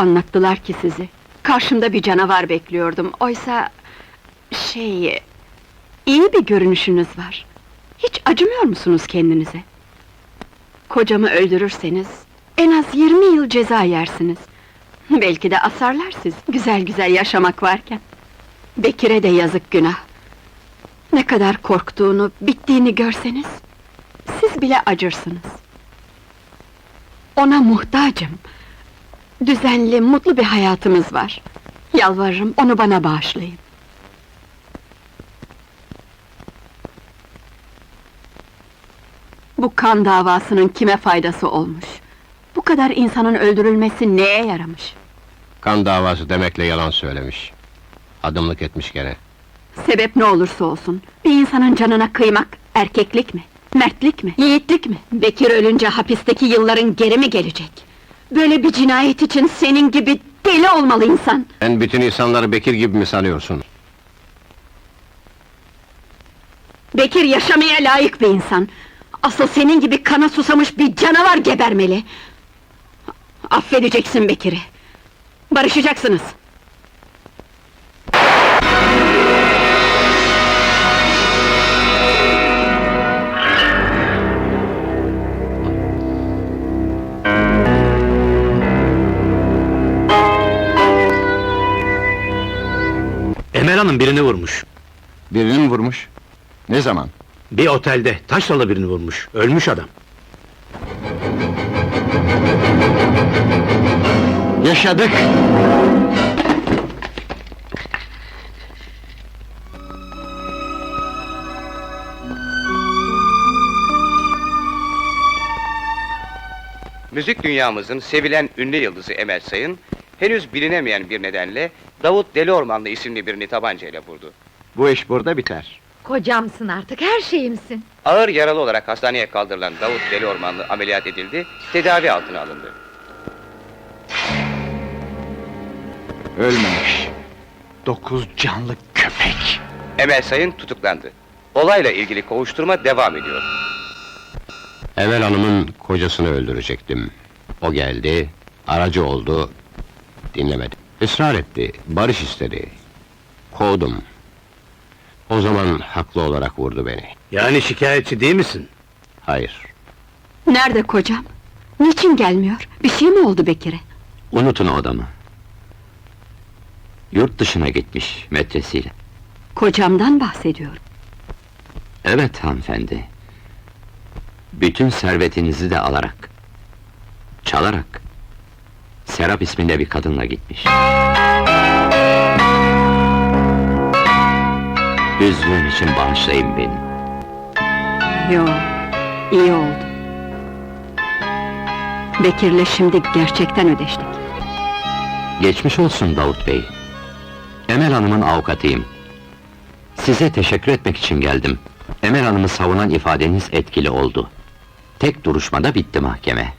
anlattılar ki sizi. Karşımda bir canavar bekliyordum. Oysa... Şey... iyi bir görünüşünüz var. Hiç acımıyor musunuz kendinize? Kocamı öldürürseniz... en az 20 yıl ceza yersiniz. Belki de asarlar siz, güzel güzel yaşamak varken. Bekir'e de yazık günah. Ne kadar korktuğunu, bittiğini görseniz... siz bile acırsınız. Ona muhtacım. Düzenli, mutlu bir hayatımız var. Yalvarırım, onu bana bağışlayın. Bu kan davasının kime faydası olmuş? Bu kadar insanın öldürülmesi neye yaramış? Kan davası demekle yalan söylemiş. Adımlık etmiş gene. Sebep ne olursa olsun, bir insanın canına kıymak, erkeklik mi? Mertlik mi? Yiğitlik mi? Bekir ölünce hapisteki yılların geri mi gelecek? Böyle bir cinayet için senin gibi deli olmalı insan! Sen bütün insanları Bekir gibi mi sanıyorsun? Bekir yaşamaya layık bir insan. Asıl senin gibi kana susamış bir canavar gebermeli. Affedeceksin Bekir'i. Barışacaksınız. Hanım birini vurmuş. Birini mi vurmuş? Ne zaman? Bir otelde taşralı birini vurmuş. Ölmüş adam. Yaşadık! Müzik dünyamızın sevilen ünlü yıldızı Emel Sayın, henüz bilinemeyen bir nedenle Davut Deliormanlı isimli birini tabancayla vurdu. Bu iş burada biter. Kocamsın artık, her şeyimsin. Ağır yaralı olarak hastaneye kaldırılan Davut Deliormanlı ameliyat edildi, tedavi altına alındı. Ölmemiş. Dokuz canlı köpek! Emel Sayın tutuklandı. Olayla ilgili kovuşturma devam ediyor. Emel Hanım'ın kocasını öldürecektim. O geldi, aracı oldu, dinlemedi. Israr etti, barış istedi. Kovdum. O zaman haklı olarak vurdu beni. Yani şikayetçi değil misin? Hayır. Nerede kocam? Niçin gelmiyor? Bir şey mi oldu Bekir'e? Unutun o adamı. Yurt dışına gitmiş metresiyle. Kocamdan bahsediyorum. Evet hanımefendi. Bütün servetinizi de alarak, çalarak, Serap isminde bir kadınla gitmiş. Üzdüğüm için bağışlayın beni. Yo, iyi oldu. Bekir'le şimdi gerçekten ödeştik. Geçmiş olsun Davut Bey. Emel Hanım'ın avukatıyım. Size teşekkür etmek için geldim. Emel Hanım'ı savunan ifadeniz etkili oldu. Tek duruşmada bitti mahkeme.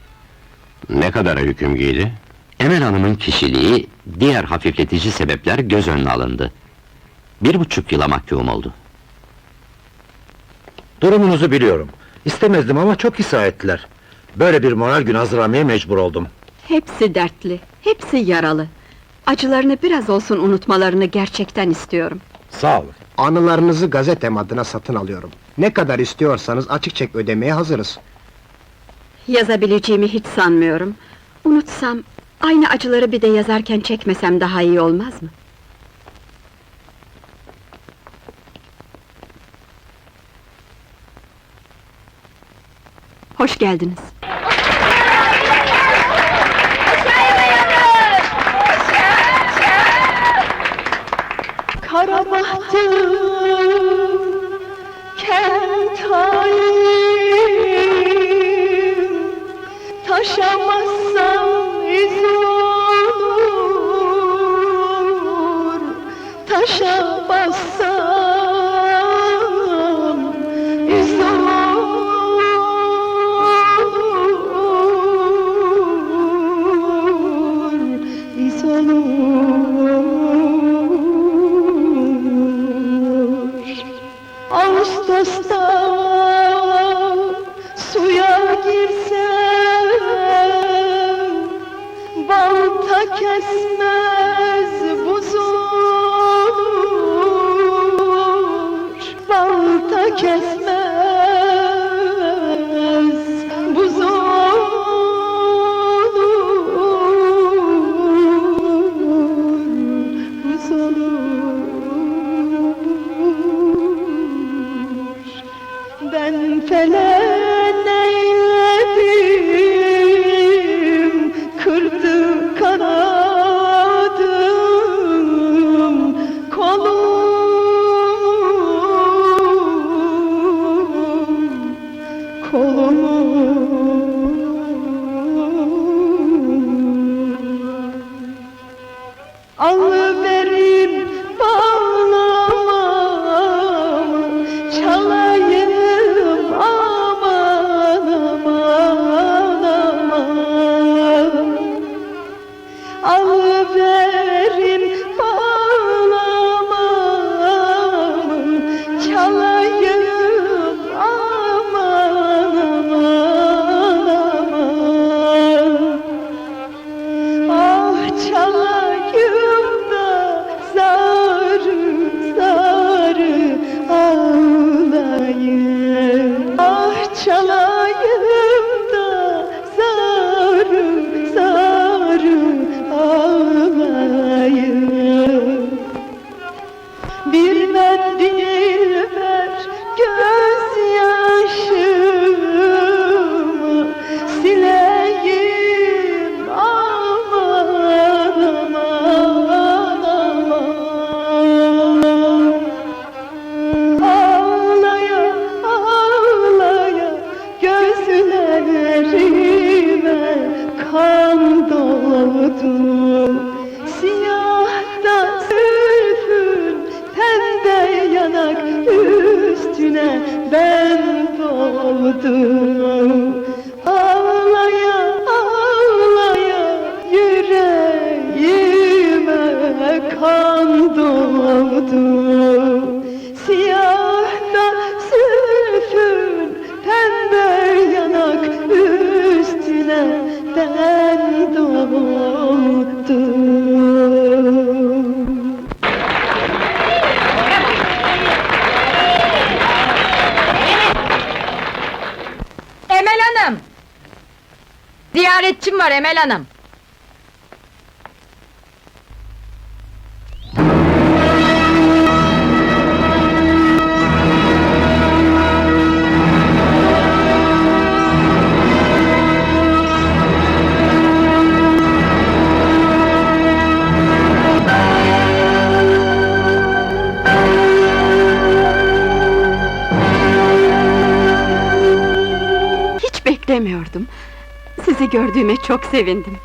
Ne kadar hüküm giydi? Emel Hanım'ın kişiliği, diğer hafifletici sebepler göz önüne alındı. Bir buçuk yıla mahkum oldu. Durumunuzu biliyorum. İstemezdim ama çok ısrar ettiler. Böyle bir moral günü hazırlamaya mecbur oldum. Hepsi dertli, hepsi yaralı. Acılarını biraz olsun unutmalarını gerçekten istiyorum. Sağ olun. Anılarınızı gazetem adına satın alıyorum. Ne kadar istiyorsanız açık çek ödemeye hazırız. Yazabileceğimi hiç sanmıyorum. Unutsam, aynı acıları bir de yazarken çekmesem daha iyi olmaz mı? Hoş geldiniz. Kara bahtım kesmez buz olur Buz olur ben felek Oh, ben doldum Ağlaya ağlaya yüreğime kan doldu Ziyaretçim var Emel Hanım. Gördüğüme çok sevindim.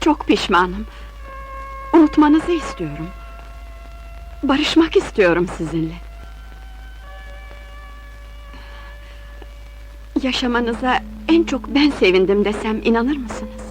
Çok pişmanım. Unutmanızı istiyorum. Barışmak istiyorum sizinle. Yaşamanıza en çok ben sevindim desem inanır mısınız?